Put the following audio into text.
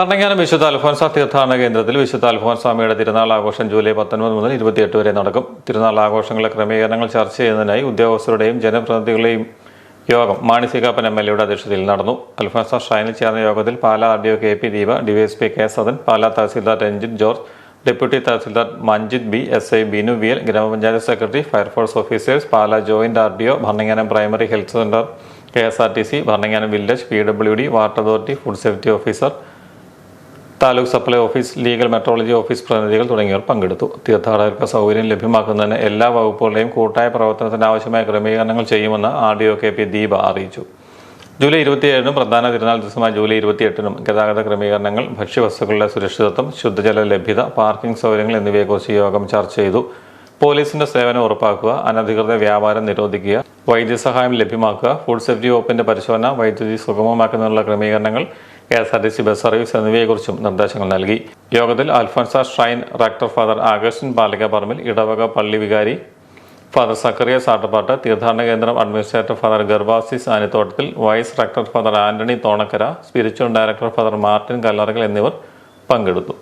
ഭരണങ്ങാനം വിശുദ്ധ അൽഫോൻസ തീർത്ഥാടന കേന്ദ്രത്തിൽ വിശുദ്ധ അൽഫോൻസാമയുടെ തിരുനാൾ ആഘോഷം ജൂലൈ പത്തൊൻപത് മുതൽ ഇരുപത്തിയെട്ട് വരെ നടക്കും. തിരുനാൾ ആഘോഷങ്ങളെ ക്രമീകരണങ്ങൾ ചർച്ച ചെയ്യുന്നതിനായി ഉദ്യോഗസ്ഥരുടെയും ജനപ്രതിനിധികളുടെയും യോഗം മാണിസികാപ്പൻ എം എൽ എയുടെ അധ്യക്ഷതയിൽ നടന്നു. അൽഫോൻസ ഷൈനിൽ ചേർന്ന യോഗത്തിൽ Pala R D O K P Deepa DYSP K Sadan Pala tahsildar Ranjith George deputy tahsildar Manjith B S I Binu V L grama panchayat secretary fire force officers Pala joint R D O Bharananganam primary health centre K S R T C Bharananganam village P W D water authority food safety officer taluk supply office legal metrology office പ്രതിനിധികൾ തുടങ്ങിയവർ പങ്കെടുത്തു. തീർത്ഥാടകർക്ക് സൗകര്യം ലഭ്യമാക്കുന്നതിന് എല്ലാ വകുപ്പുകളുടെയും കൂട്ടായ പ്രവർത്തനത്തിന് ആവശ്യമായ ക്രമീകരണങ്ങൾ ചെയ്യുമെന്ന് R D O K P Deepa അറിയിച്ചു. ജൂലൈ ഇരുപത്തിയേഴിനും പ്രധാന തിരുനാൾ ദിവസമായ ജൂലൈ ഇരുപത്തിയെട്ടിനും ഗതാഗത ക്രമീകരണങ്ങൾ ഭക്ഷ്യവസ്തുക്കളുടെ സുരക്ഷിതത്വം ശുദ്ധജല ലഭ്യത പാർക്കിംഗ് സൗകര്യങ്ങൾ എന്നിവയെക്കുറിച്ച് യോഗം ചർച്ച ചെയ്തു. പോലീസിന്റെ സേവനം ഉറപ്പാക്കുക അനധികൃത വ്യാപാരം നിരോധിക്കുക വൈദ്യസഹായം ലഭ്യമാക്കുക ഫുഡ് സേഫ്റ്റി വകുപ്പിന്റെ പരിശോധന വൈദ്യുതി സുഗമമാക്കുന്നതിനുള്ള ക്രമീകരണങ്ങൾ K S R T C bus service എന്നിവയെക്കുറിച്ചും നിർദ്ദേശങ്ങൾ നൽകി. യോഗത്തിൽ Alphonsa shrine rector father Augustine Palika Parambil ഇടവക പള്ളി വികാരി ഫാദർ സക്കറിയ സാട്ടപ്പാട്ട് തീർത്ഥാടന കേന്ദ്രം administrator father ഗർഭാസി സാനിത്തോട്ടത്തിൽ vice rector father Antony Thonakkara spiritual director father Martin Kallarackal എന്നിവർ പങ്കെടുത്തു.